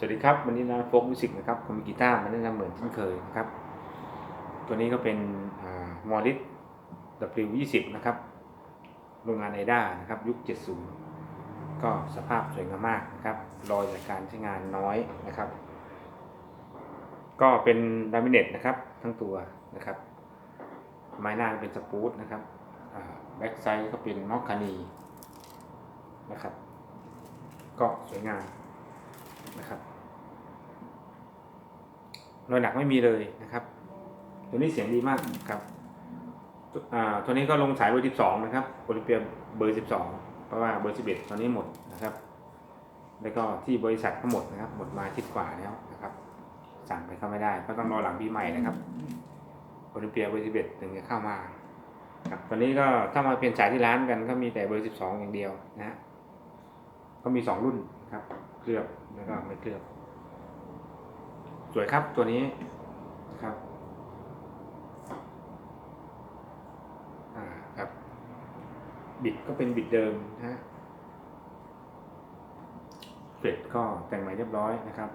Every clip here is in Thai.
สวัสดีครับ วันนี้นะโฟกมิวสิกนะครับผมมีกีตาร์มาแนะนำเหมือนเช่นเคยนะครับ ตัวนี้ก็เป็นมอริส W20 นะครับ โรงงานไอด้านะครับ ยุค 70 ก็สภาพสวยงามมากนะครับ รอยจากการใช้งานน้อยนะครับ ก็เป็นดามิเนตนะครับ ทั้งตัวนะครับ ไม้หน้าเป็นสปูตนะครับแบ็กไซด์ก็เป็นมอคคานีนะครับ ก็สวยงาม นะครับรอยหนักไม่มีเลยนะครับ ตัวนี้เสียงดีมากครับตัวนี้ก็ลงสายเบอร์ 12 นะครับโอลิเปียเบอร์ 12 เพราะว่าเบอร์ 11 ตอนนี้หมดนะครับ แล้วก็ที่บริษัทก็หมดนะครับ หมดมาอาทิศกว่าแล้วนะครับ สั่งไปเข้าไม่ได้ ก็ต้องรอหลังปีใหม่นะครับโอลิเปียเบอร์ 11 ถึงจะเข้ามาครับตอนนี้ก็ถ้ามาเปลี่ยนสายที่ร้านกันก็มีแต่เบอร์ 12 อย่างเดียวนะฮะก็มี 2 รุ่น ครับ เคลือบแล้วก็ไม่เคลือบ สวยครับตัวนี้ครับอ่าครับ บิดก็เป็นบิดเดิมนะฮะเฟรดก็แต่งใหม่เรียบร้อยนะครับ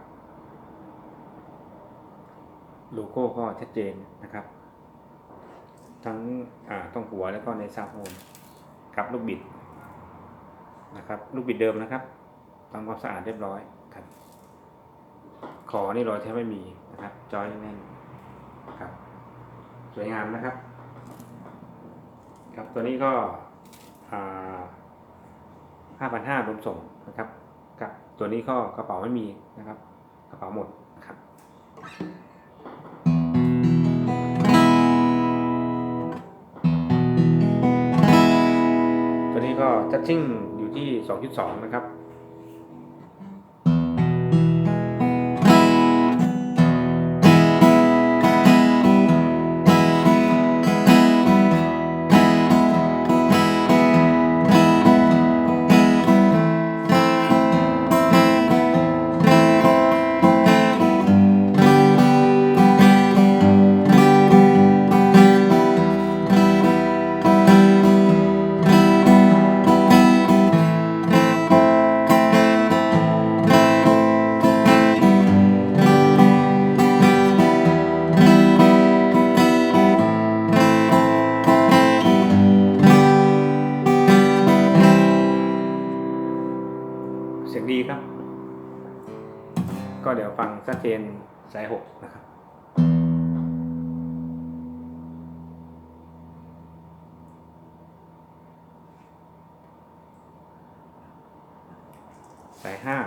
โลโก้ก็ชัดเจนนะครับ ทั้งอ่าตรงหัวแล้วก็ในซาโฮนครับลูกบิดนะครับ ลูกบิดเดิมนะครับ ทำความสะอาดเรียบร้อยครับขอนี่รอยแทบไม่มีนะครับ จอยแน่นครับ สวยงามนะครับ ครับตัวนี้ก็ห้าพันห้ารวมส่งนะครับครับตัวนี้ก็กระเป๋าไม่มีนะครับ กระเป๋าหมดนะครับตัวนี้ก็ทัชชิ่งอยู่ที่ 2.2 นะครับ ก็เดี๋ยวฟังชัดเจนสายหกนะครับสายห้า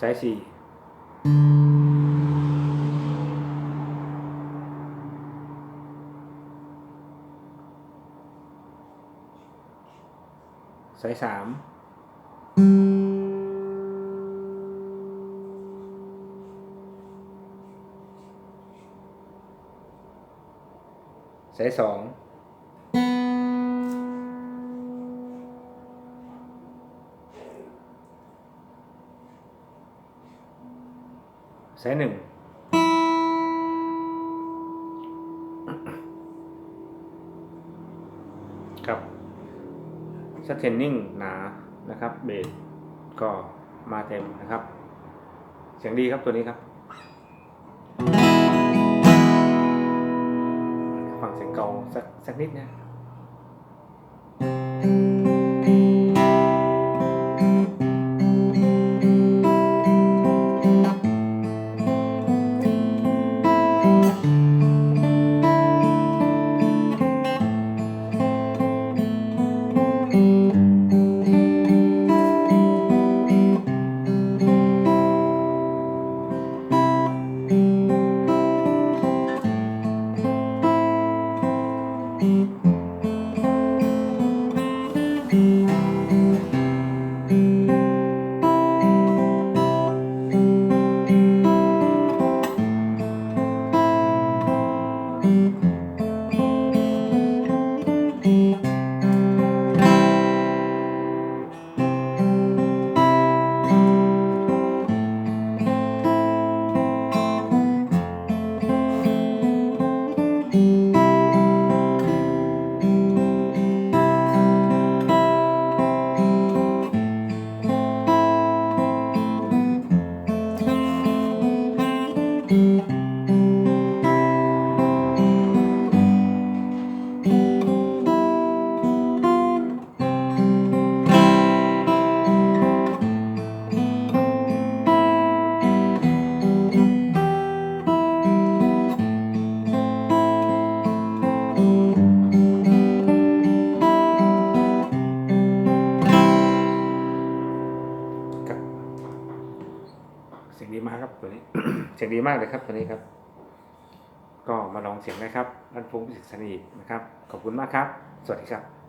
สายสี่ สายสามสายสองสายหนึ่ง สเทนนิ่งหนานะครับเบสก็มาเต็มนะครับ เสียงดีครับตัวนี้ครับ ฟังเสียงกองสักสักนิดนะ เสียงดีมากเลยครับตัวนี้ครับ ก็มาลองเสียงนะครับรันฟุ้งสิกสนีนะครับ ขอบคุณมากครับ สวัสดีครับ